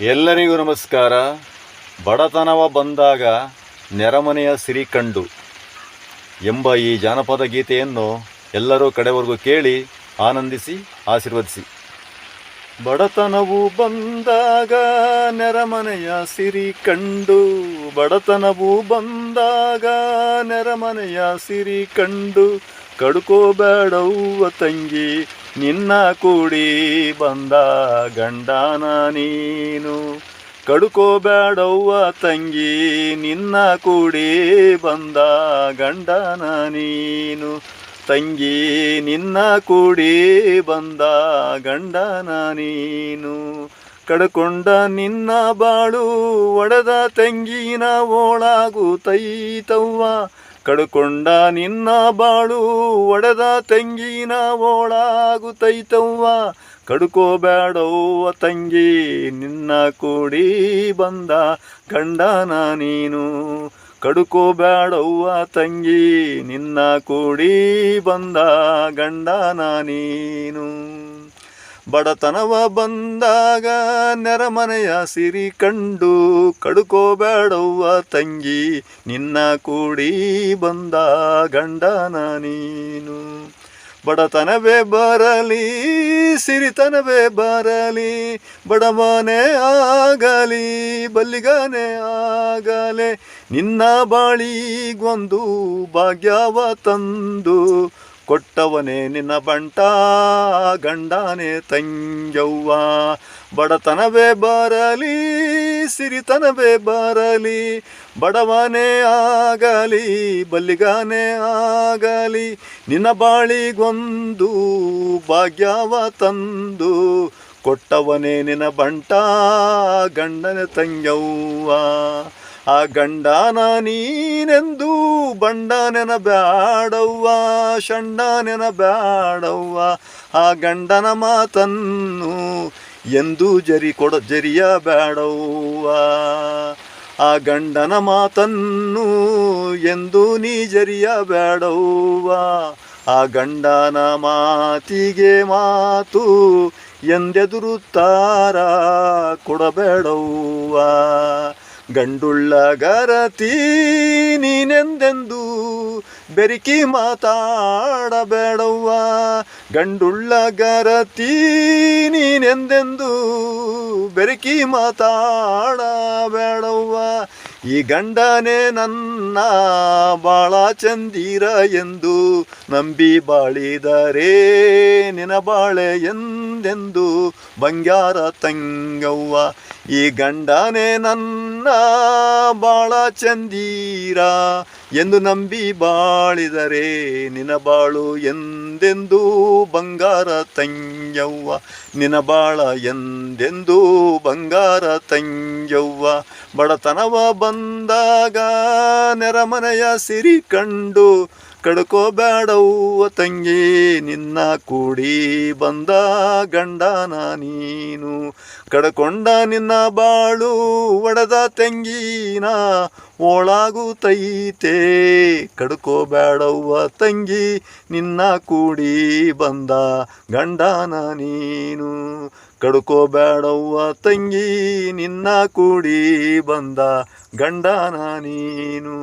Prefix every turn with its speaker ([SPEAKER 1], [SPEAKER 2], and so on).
[SPEAKER 1] ಎಲ್ಲರಿಗೂ ನಮಸ್ಕಾರ. ಬಡತನವ ಬಂದಾಗ ನೆರಮನೆಯ ಸಿರಿ ಕಂಡು ಎಂಬ ಈ ಜಾನಪದ ಗೀತೆಯನ್ನು ಎಲ್ಲರೂ ಕಡೆವರೆಗೂ ಕೇಳಿ ಆನಂದಿಸಿ, ಆಶೀರ್ವದಿಸಿ. ಬಡತನವು ಬಂದಾಗ ನೆರಮನೆಯ ಸಿರಿ ಕಂಡು. ಬಡತನವು ಬಂದಾಗ ನೆರಮನೆಯ ಸಿರಿ ಕಂಡು. ಕಡ್ಕೋಬೇಡವ್ವ ತಂಗಿ ನಿನ್ನ ಕೂಡಿ ಬಂದ ಗಂಡನ ನೀನು. ಕಡುಕೋಬೇಡವ್ವ ತಂಗಿ, ನಿನ್ನ ಕೂಡಿ ಬಂದ ಗಂಡನ ನೀನು. ತಂಗಿ, ನಿನ್ನ ಕೂಡಿ ಬಂದ ಗಂಡನ ನೀನು. ಕಡ್ಕೊಂಡ ನಿನ್ನ ಬಾಳು, ಒಡೆದ ತಂಗಿನ ಓಳಾಗುತ್ತೈತವ್ವ ಕಡ್ಕೊಂಡ ನಿನ್ನ ಬಾಳು ಒಡೆದ ತಂಗಿನ ಓಳಾಗುತ್ತೈತವ್ವ ಕಡುಕೋಬೇಡವ್ವ ತಂಗಿ, ನಿನ್ನ ಕೂಡಿ ಬಂದ ಗಂಡನ ನೀನು. ಕಡುಕೋಬೇಡವ್ವ ತಂಗಿ, ನಿನ್ನ ಕೂಡಿ ಬಂದ ಗಂಡನ ನೀನು. ಬಡತನವ ಬಂದಾಗ ನೆರಮನೆಯ ಸಿರಿ ಕಂಡು ಕಡುಕೋಬೇಡವ್ವ ತಂಗಿ, ನಿನ್ನ ಕೂಡಿ ಬಂದ ಗಂಡನ ನೀನು. ಬಡತನವೇ ಬರಲಿ, ಸಿರಿತನವೇ ಬರಲಿ, ಬಡವನೇ ಆಗಲಿ, ಬಲ್ಲಿಗನೇ ಆಗಲಿ, ನಿನ್ನ ಬಾಳಿಗೊಂದು ಭಾಗ್ಯವ ತಂದು ಕೊಟ್ಟವನೇ ನಿನ್ನ ಬಂಟ, ಗಂಡಾನೇ ತಂಗ್ಯವ್ವ ಬಡತನವೇ ಬರಲಿ, ಸಿರಿತನವೇ ಬರಲಿ. ಬಡವನೇ ಆಗಲಿ, ಬಲ್ಲಿಗಾನೇ ಆಗಲಿ. ನಿನ್ನ ಬಾಳಿಗೊಂದು ಭಾಗ್ಯವ ತಂದು ಕೊಟ್ಟವನೇ ನಿನ್ನ ಬಂಟ, ಗಂಡನ ತಂಗ್ಯವ್ವ ಆ ಗಂಡನ ನೀನೆಂದು ಬಂಡನೆನ ಬ್ಯಾಡವ್ವ ಶಂಡನೆನ ಬ್ಯಾಡವ್ವ ಆ ಗಂಡನ ಮಾತನ್ನು ಎಂದು ಜರಿ ಕೊಡ ಜರಿಯ ಬ್ಯಾಡವ್ವ ಆ ಗಂಡನ ಮಾತನ್ನು ಎಂದು ನೀ ಜರಿಯ ಬ್ಯಾಡವ್ವ ಆ ಗಂಡನ ಮಾತಿಗೆ ಮಾತು ಎಂದೆದುರುತ್ತಾರ ಕೊಡಬೇಡವ್ವ. ಗಂಡುಳ್ಳ ಗರತಿ ನೀನೆಂದೆಂದು ಬೆರಿಕಿ ಮಾತಾಡಬೇಡವ್ವ. ಗಂಡುಳ್ಳ ಗರತಿ ನೀನೆಂದೆಂದು ಬೆರಕಿ ಮಾತಾಡಬೇಡವ್ವ. ಈ ಗಂಡನೇ ನನ್ನ ಬಾಳ ಚಂದಿರ ಎಂದು ನಂಬಿ ಬಾಳಿದರೆ ನಿನ ಬಾಳೆ ಎಂದೆಂದು ಬಂಗಾರ ತಂಗವ್ವ. ಈ ಗಂಡನೇ ನನ್ನ ಬಾಳ ಚಂದೀರ ಎಂದು ನಂಬಿ ಬಾಳಿದರೆ ನಿನ ಬಾಳು ಎಂದೆಂದೂ ಬಂಗಾರ ತಂಗ್ಯವ್ವ. ನಿನ ಬಾಳ ಎಂದೆಂದೂ ಬಂಗಾರ ತಂಗ್ಯವ್ವ. ಬಡತನವ ಬಂದಾಗ ನೆರಮನೆಯ ಸಿರಿ ಕಂಡು ಕಡ್ಕೋಬೇಡವ್ವ ತಂಗಿ, ನಿನ್ನ ಕೂಡಿ ಬಂದ ಗಂಡನ ನೀನು ಕಡ್ಕೊಂಡ ನಿನ್ನ ಬಾಳು ಒಡೆದ ತಂಗಿನ ಓಳಾಗುತ್ತೈತೆ ಕಡ್ಕೋಬೇಡವ್ವ ತಂಗಿ, ನಿನ್ನ ಕೂಡಿ ಬಂದ ಗಂಡನ ನೀನು ಕಡ್ಕೋಬೇಡವ್ವ ತಂಗಿ, ನಿನ್ನ ಕೂಡಿ ಬಂದ ಗಂಡನ ನೀನು